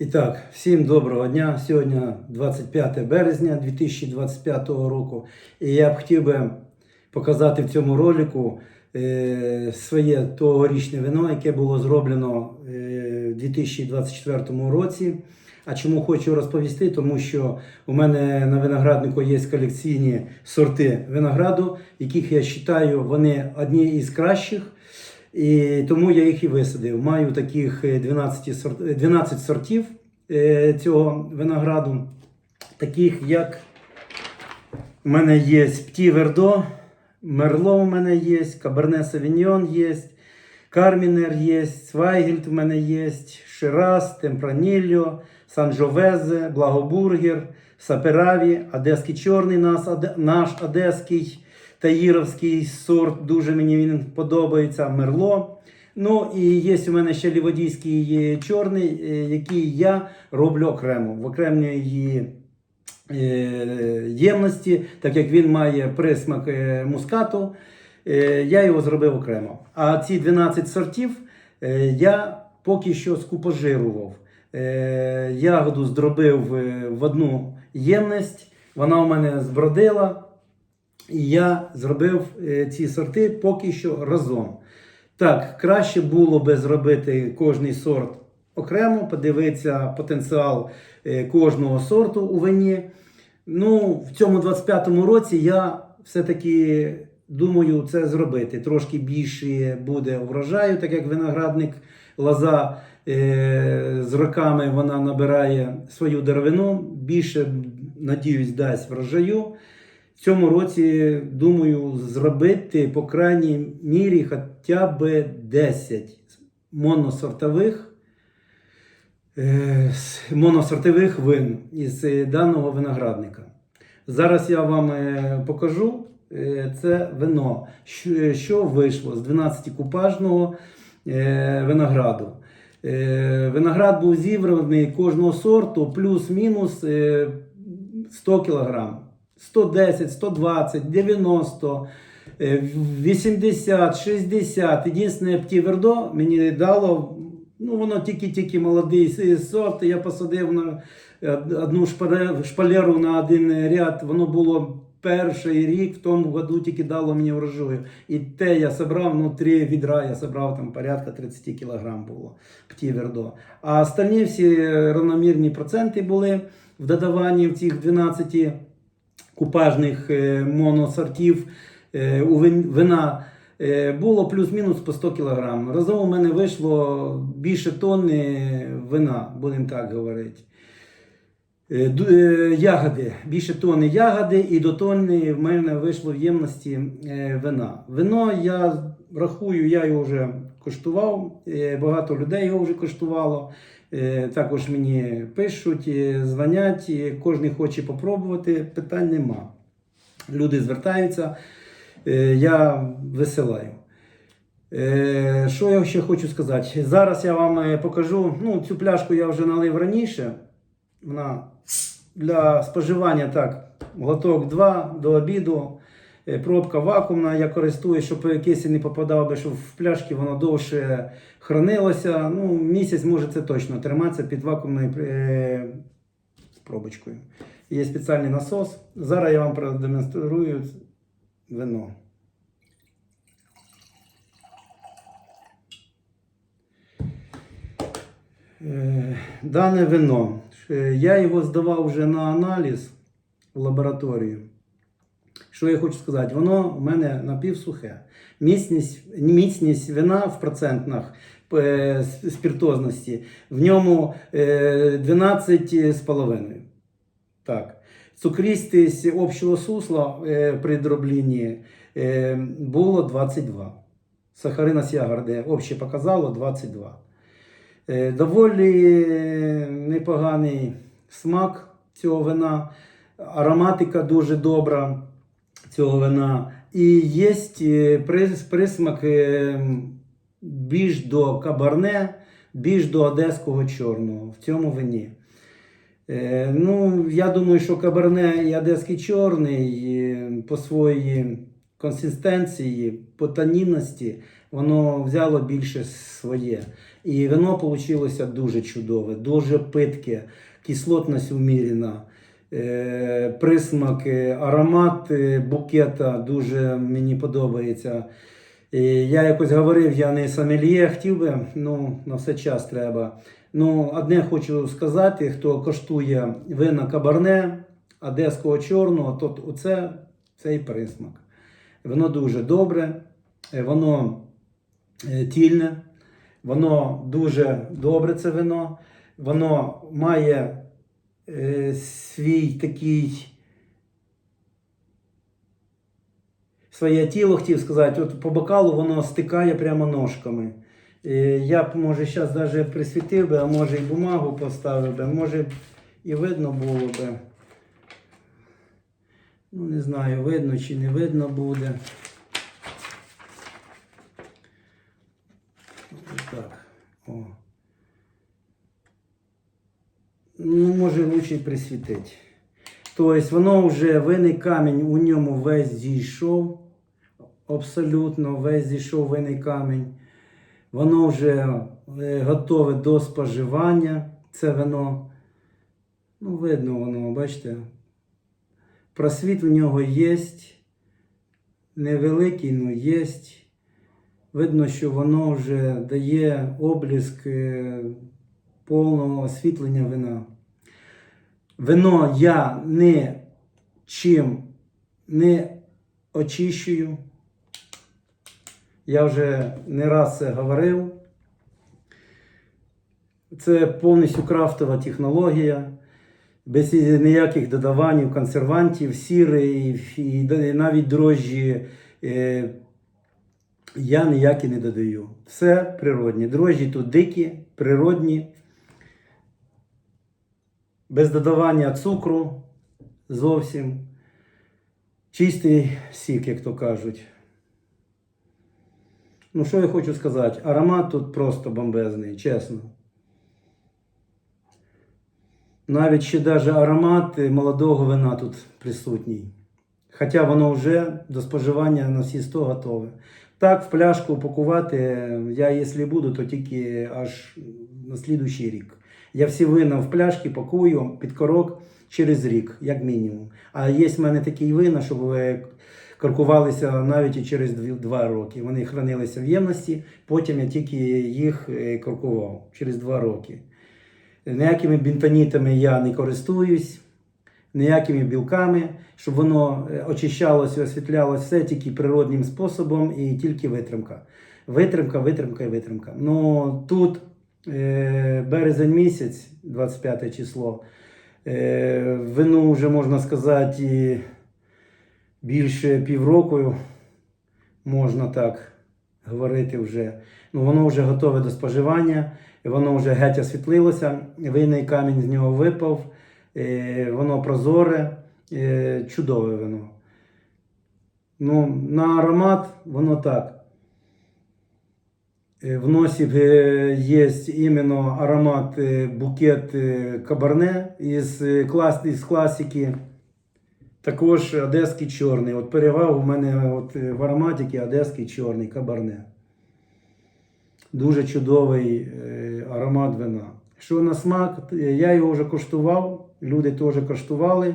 І так, всім доброго дня. Сьогодні 25 березня 2025 року. І я б хотів би показати в цьому ролику е, своє тогорічне вино, яке було зроблено е, в 2024 році. А чому хочу розповісти? Тому що у мене на винограднику є колекційні сорти винограду, яких я вважаю, вони одні із кращих. І тому я їх і висадив. Маю таких е, 12, сорт, е, 12 сортів е, цього винограду, таких як у мене є Пті Вердо, Мерло у мене є, Каберне Савіньйон є, Кармінер є, Свайгельд у мене є, Шираз, Темпранільо, Санжовезе, Благобургер, Сапераві, Одеський чорний наш одеський таїровський сорт, дуже мені він подобається, Мерло. Ну і є у мене ще ліводійський чорний, е, який я роблю окремо в окремій е, ємності, так як він має присмак е, мускату, я його зробив окремо. А ці 12 сортів я поки що скупожирував. Ягоду здробив в одну ємність, вона у мене збродила. Я зробив е, ці сорти поки що разом. Так, краще було би зробити кожний сорт окремо, подивитися потенціал е, кожного сорту у вині. Ну, в цьому 25-му році я все-таки думаю це зробити. Трошки більше буде врожаю, так як виноградник лоза е, з роками вона набирає свою деревину, більше, надіюсь, дасть врожаю. В цьому році думаю зробити по крайній мірі хоча б 10 моносортових, е, моносортових вин із даного виноградника. Зараз я вам е, покажу е, це вино, що, вийшло з 12-купажного е, винограду. Виноград був зібраний кожного сорту плюс-мінус е, 100 кг. 110, 120, 90, е, 80, 60. Єдине птівердо мені дало, ну воно тільки-тільки молодий с- сорт. Я посадив на е, одну шпалеру на один ряд. Воно було перший рік, в тому году тільки дало мені врожаю. І те я собрав, ну три відра я собрав, там порядка 30 кілограм було птівердо. А остальні всі равномірні проценти були в додаванні в цих 12 купажних е, моносортів е, у вина е, було плюс-мінус по 100 кг. Разом у мене вийшло більше тонни вина, будемо так говорити. Ягоди, більше тонни ягоди, і до тонни в мене вийшло в ємності вина. Вино я рахую, я його вже коштував, багато людей його вже коштувало. Е, Також мені пишуть, е, дзвонять, кожен хоче попробувати, питань нема. Люди звертаються, е, я висилаю. Що я ще хочу сказати? Зараз я вам покажу. Ну, цю пляшку я вже налив раніше. Вона для споживання так, глоток 2 до обіду. Е, Пробка вакуумна, я користуюсь, щоб кисень не попадав, би, щоб в пляшки воно довше хранилося. Ну, місяць може це точно триматися під вакуумною е, пробочкою. Є спеціальний насос. Зараз я вам продемонструю вино. Е, Дане вино. е, Я його здавав вже на аналіз в лабораторію. Що я хочу сказати? Воно у мене напівсухе. Міцність, міцність вина в процентах е, спіртозності в ньому е, 12,5. Так. Цукристість общого сусла е, при дробленні е, було 22. Сахарина Сягарде обще показало 22. Е, Доволі непоганий смак цього вина, ароматика дуже добра цього вина. І є присмак е, більш до кабарне, більш до одеського чорного в цьому вині. Е, Ну, я думаю, що кабарне і одеський чорний е, по своїй консистенції, по танінності, воно взяло більше своє. І вино вийшло дуже чудове, дуже питке, кислотність умірена, е, е, аромат е, букета дуже мені подобається. І я якось говорив, я не сомельє, хотів би, ну, на все час треба. Ну, одне хочу сказати, хто коштує вина кабарне, одеського чорного, то оце цей присмак. Воно дуже добре, е, воно е, тільне, воно дуже добре це вино, воно має е, свій такий. Своє тіло хотів сказати, от по бокалу воно стикає прямо ножками. Е, Я б, може, зараз навіть присвітив би, а може і бумагу поставив би, може і видно було би. Ну, не знаю, видно чи не видно буде. Ось Так. О. Ну, може, лучше й присвітить. Тобто воно вже винний камінь у ньому весь зійшов. Абсолютно весь зійшов винний камінь. Воно вже е, готове до споживання. Це вино. Ну, видно воно, бачите. Просвіт в нього є. Невеликий, але є. Видно, що воно вже дає обліск е, повного освітлення вина. Вино я не чим не очищую. Я вже не раз це говорив. Це повністю крафтова технологія, без ніяких додавань, консервантів, сіри і, навіть дрожжі. Е, я ніякі не додаю. Все природні. Дрожжі тут дикі, природні, без додавання цукру зовсім. Чистий сік, як то кажуть. Ну, що я хочу сказати? Аромат тут просто бомбезний, чесно. Навіть ще даже аромат молодого вина тут присутній. Хоча воно вже до споживання на всі 100 готове. Так, в пляшку упакувати я, якщо буду, то тільки аж на слідуючий рік. Я всі вина в пляшки пакую під корок через рік, як мінімум. А є в мене такі вина, щоб ви каркувалися навіть і через 2 роки. Вони хранилися в ємності, потім я тільки їх е, каркував через 2 роки. Ніякими бінтонітами я не користуюсь, ніякими білками, щоб воно е, очищалося, освітлялося все тільки природнім способом і тільки витримка. Витримка, витримка і витримка. Ну тут е, березень місяць, 25 число, е, вину вже можна сказати більше півроку, можна так говорити вже. Ну, воно вже готове до споживання, воно вже геть освітлилося, винний камінь з нього випав, е, воно прозоре, е, чудове вино. Ну, на аромат воно так. Е, В носі е, є іменно аромат е, букет кабарне із, клас, із класики. Також одеський чорний. От перевага у мене от в ароматиці одеський чорний кабарне. Дуже чудовий аромат вина. Що на смак, я його вже коштував, люди теж коштували.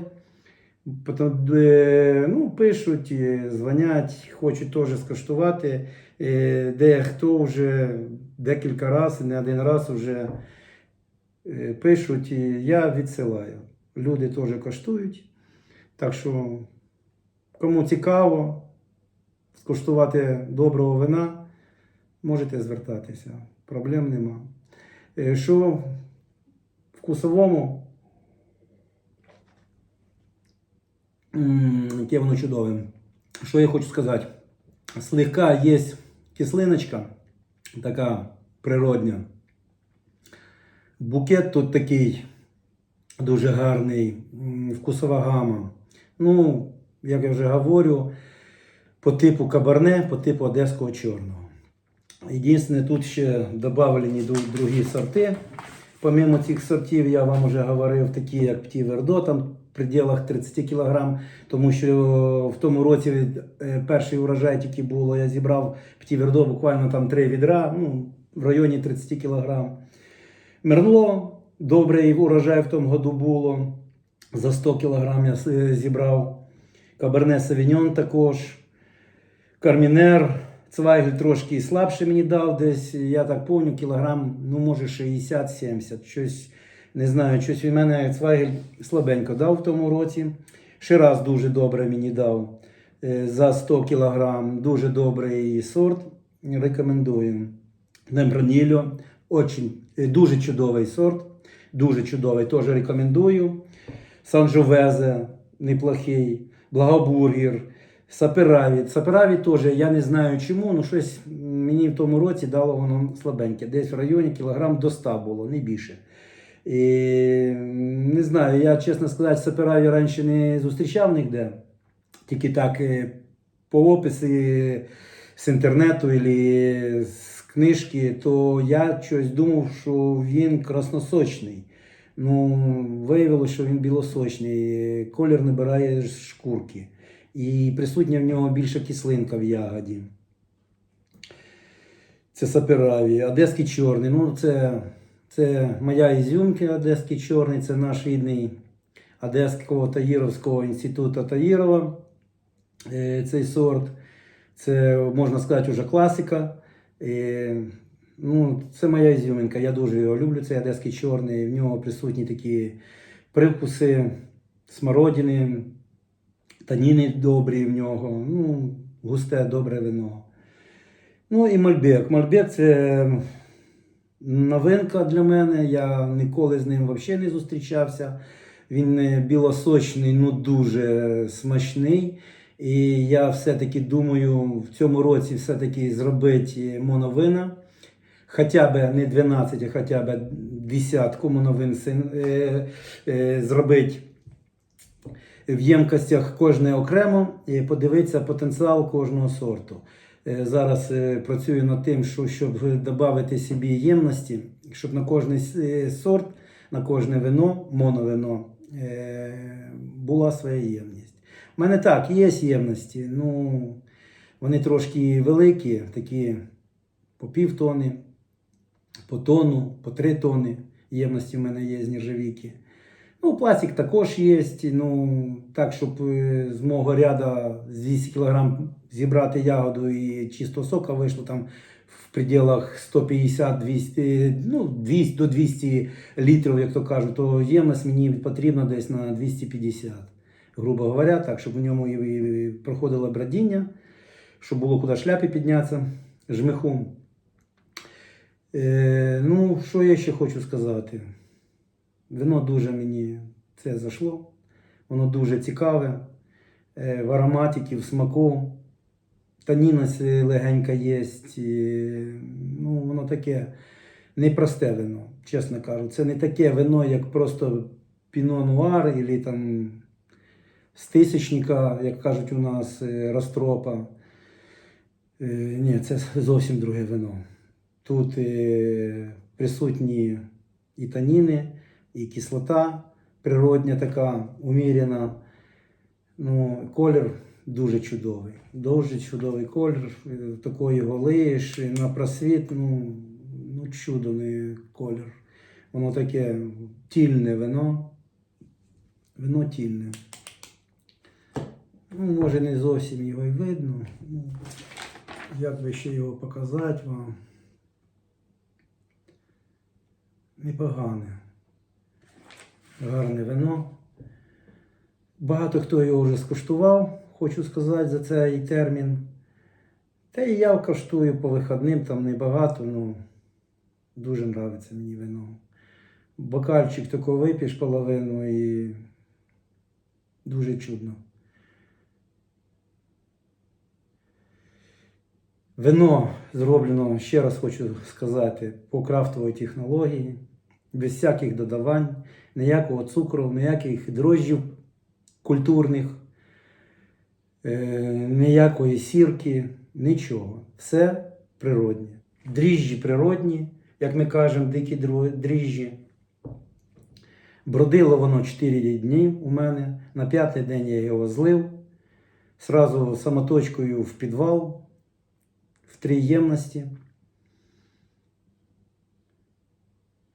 Е, ну, пишуть, дзвонять, хочуть теж скуштувати. Е, Дехто вже декілька разів, не один раз вже е, пишуть, я відсилаю. Люди теж коштують. Так що, кому цікаво скуштувати доброго вина, можете звертатися. Проблем нема. Е, Що в вкусовому, яке воно чудове. Що я хочу сказати? Слегка є кислиночка, така природня. Букет тут такий дуже гарний, вкусова гама. Ну, як я вже говорю, по типу кабарне, по типу одеського чорного. Єдине, тут ще додавлені другі сорти. Помимо цих сортів, я вам вже говорив, такі як Пті Вердо, там пределах 30 кг, тому що в тому році е, перший урожай тільки було, я зібрав Пті Вердо буквально там три відра, ну, в районі 30 кг. Мерло, добрий урожай в тому году було. За 100 кг я е, зібрав. Каберне Савіньон також. Кармінер. Цвайгель трошки слабше мені дав десь, я так пам'ятаю, кілограм, ну може 60-70. Щось не знаю, щось від мене Цвайгель слабенько дав в тому році. Шираз дуже добре мені дав е, за 100 кілограм. Дуже добрий сорт. Рекомендую. Нембранільо. Очень, е, дуже чудовий сорт. Дуже чудовий. Теж рекомендую. Санжовезе неплохий. Благобургер. Сапераві. Сапераві теж, я не знаю чому, але щось мені в тому році дало воно слабеньке. Десь в районі кілограм до 100 було, не більше. І, не знаю, я чесно сказати, сапераві раніше не зустрічав ніде. Тільки так е, по описі з інтернету або з книжки, то я щось думав, що він красносочний. Ну, виявилося, що він білосочний, колір набирає шкурки. І присутня в нього більша кислинка в ягоді. Це сапераві. Одеський чорний. Ну, це, це моя ізюмка, Одеський чорний, це наш рідний Одеського Таїровського інституту Таїрова. Е, Цей сорт. Це, можна сказати, вже класика. Е, Ну, це моя ізюминка. Я дуже його люблю. Цей одеський чорний. В нього присутні такі привкуси смородини, таніни добрі в нього. Ну, густе, добре вино. Ну і Мальбек. Мальбек це новинка для мене. Я ніколи з ним взагалі не зустрічався. Він е, білосочний, ну дуже смачний. І я все-таки думаю в цьому році все-таки зробити моновина. Хоча б не 12, а хоча б десятку моновин е, е, зробити в ємкостях кожне окремо і подивитися потенціал кожного сорту. Е, Зараз е, працюю над тим, що, щоб додати собі ємності, щоб на кожний сорт, на кожне вино, моновино, е, була своя ємність. У мене так, є ємності, ну вони трошки великі, такі по пів тони, по тону, по три тони ємності в мене є з нержавійки. Ну, пластик також є. Ну, так, щоб е, з мого ряда з 200 кг зібрати ягоду і чисто сока вийшло там в пределах 150-200, ну, 200 до 200 літрів, як то кажуть, то ємність мені потрібна десь на 250, грубо говоря, так, щоб в ньому і проходило бродіння, щоб було куди шляпи піднятися, жмихом. Е, ну, що я ще хочу сказати? Вино дуже мені це зайшло. Воно дуже цікаве. Е, В ароматиці, в смаку. Таніность легенька є. Ну, воно таке непросте вино, чесно кажу. Це не таке вино, як просто піно нуар або там з тисячника, як кажуть у нас, е, Ростропа. Е, Ні, це зовсім друге вино. Тут присутні і таніни, і кислота природня така, уміряна. Ну, колір дуже чудовий. Дуже чудовий колір. Такої голиш на просвіт, ну, ну чудо не колір. Воно таке тільне вино. Вино тільне. Ну, може, не зовсім його й видно. Ну, як би ще його показати вам? Непогане. Гарне вино. Багато хто його вже скуштував, хочу сказати за цей термін. Та і я коштую по вихідним, там небагато, ну дуже подобається мені вино. Бокальчик тако вип'єш половину і дуже чудно. Вино зроблено, ще раз хочу сказати, по крафтовій технології, без всяких додавань, ніякого цукру, ніяких дрожжів культурних, е, ніякої сірки, нічого. Все природне. Дріжджі природні, як ми кажемо, дикі дріжджі. Бродило воно 4 дні у мене. На п'ятий день я його злив. Сразу самоточкою в підвал, в три ємності.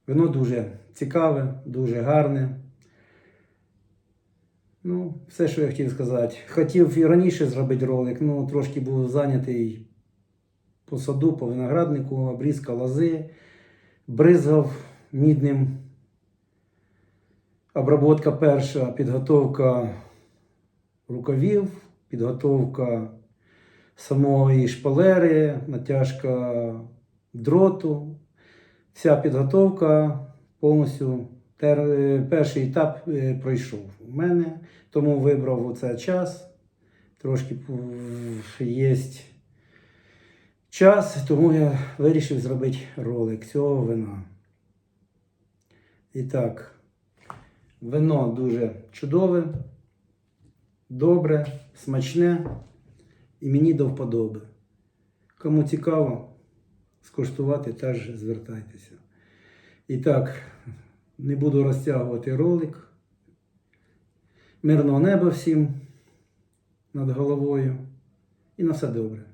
Вино дуже цікаве, дуже гарне. Ну, все, що я хотів сказати. Хотів і раніше зробити ролик, ну трошки був зайнятий по саду, по винограднику, обрізка лози, бризгав мідним. Обработка перша, підготовка рукавів, підготовка самої шпалери, натяжка дроту. Вся підготовка повністю тер, е, перший етап е, пройшов у мене, тому вибрав оце час. Трошки є час, тому я вирішив зробити ролик цього вина. І так, вино дуже чудове, добре, смачне і мені до вподоби. Кому цікаво скуштувати, теж звертайтеся. І так, не буду розтягувати ролик. Мирного неба всім над головою. І на все добре.